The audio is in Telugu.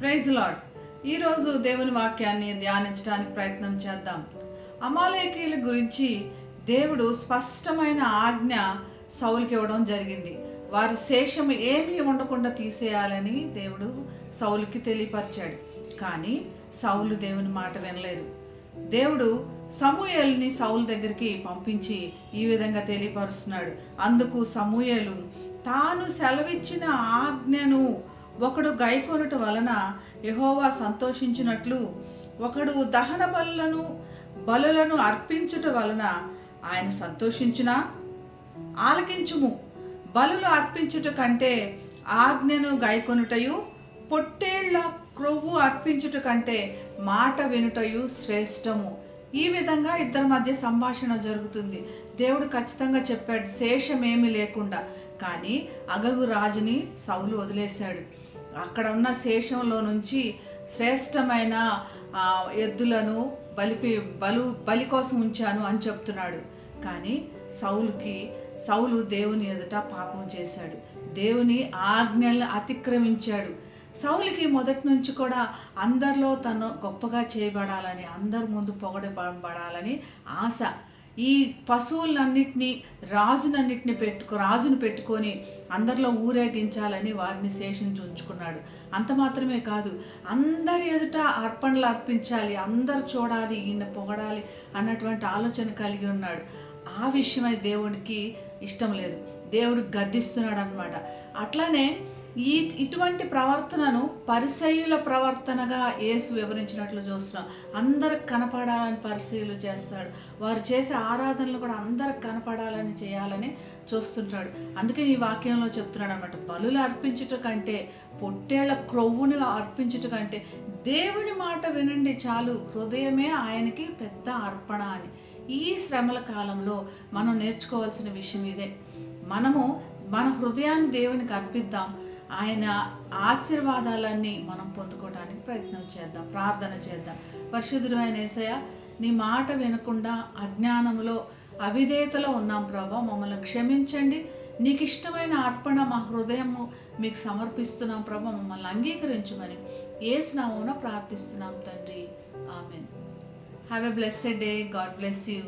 ప్రైజ్ లాడ్ ఈరోజు దేవుని వాక్యాన్ని ధ్యానించడానికి ప్రయత్నం చేద్దాం. అమాలేకీల గురించి దేవుడు స్పష్టమైన ఆజ్ఞ సౌలుకి ఇవ్వడం జరిగింది. వారి శేషం ఏమీ ఉండకుండా తీసేయాలని దేవుడు సౌలుకి తెలియపరిచాడు. కానీ సౌలు దేవుని మాట వినలేదు. దేవుడు సమూయల్ని సౌల్ దగ్గరికి పంపించి ఈ విధంగా తెలియపరుస్తున్నాడు. అందుకు సమూయలు తాను సెలవిచ్చిన ఆజ్ఞను ఒకడు గైకొనుట వలన యహోవా సంతోషించినట్లు ఒకడు దహన బలులను బలులను అర్పించుట వలన ఆయన సంతోషించునా? ఆలకించుము. బలులు అర్పించుట కంటే ఆజ్ఞను గైకొనుటయు పొట్టేళ్ళ క్రొవ్వు అర్పించుట కంటే మాట వినుటయు శ్రేష్టము. ఈ విధంగా ఇద్దరి మధ్య సంభాషణ జరుగుతుంది. దేవుడు ఖచ్చితంగా చెప్పాడు శేషమేమి లేకుండా. కానీ అగగు రాజుని సౌలు వదిలేశాడు. అక్కడ ఉన్న శేషంలో నుంచి శ్రేష్టమైన ఎద్దులను బలిపి బలు బలి కోసం ఉంచాను అని చెప్తున్నాడు. కానీ సౌలుకి సౌలు దేవుని ఎదుట పాపం చేశాడు. దేవుని ఆజ్ఞలను అతిక్రమించాడు. సౌలికి మొదటి నుంచి కూడా అందరిలో తను గొప్పగా చేయబడాలని అందరి ముందు పొగడబడాలని ఆశ. ఈ పశువులన్నిటినీ రాజునన్నిటిని పెట్టుకో రాజును పెట్టుకొని అందరిలో ఊరేగించాలని వారిని శేషించి ఉంచుకున్నాడు. అంత మాత్రమే కాదు అందరి ఎదుట అర్పణలు అర్పించాలి అందరు చూడాలి ఈయన పొగడాలి అన్నటువంటి ఆలోచన కలిగి ఉన్నాడు. ఆ విషయమై దేవునికి ఇష్టం లేదు. దేవుడు గద్దిస్తున్నాడు అనమాట అట్లానే ఈ ఇటువంటి ప్రవర్తనను పరిసయుల ప్రవర్తనగా యేసు వివరించినట్లు చూస్తున్నాం. అందరికి కనపడాలని పరిసయులు చేస్తాడు. వారు చేసే ఆరాధనలు కూడా అందరికి కనపడాలని చేయాలని చూస్తుంటాడు. అందుకే ఈ వాక్యంలో చెప్తున్నాడు అనమాట బలులు అర్పించుట కంటే పొట్టేళ్ళ క్రొవ్వుని అర్పించుట కంటే దేవుని మాట వినండి చాలు. హృదయమే ఆయనకి పెద్ద అర్పణ అని. ఈ శ్రమల కాలంలో మనం నేర్చుకోవాల్సిన విషయం ఇదే. మనము మన హృదయాన్ని దేవునికి అర్పిద్దాం. ఆయన ఆశీర్వాదాలన్నీ మనం పొందుకోవడానికి ప్రయత్నం చేద్దాం ప్రార్థన చేద్దాం. పరిశుద్ధుడు ఆయన ఏసయ్య నీ మాట వినకుండా అజ్ఞానంలో అవిధేయతలో ఉన్నాం ప్రభా. మమ్మల్ని క్షమించండి. నీకు ఇష్టమైన అర్పణ మా హృదయము మీకు సమర్పిస్తున్నాం ప్రభా. మమ్మల్ని అంగీకరించమని ఏ స్నామమున ప్రార్థిస్తున్నాం తండ్రి. Amen. Have a blessed day God bless you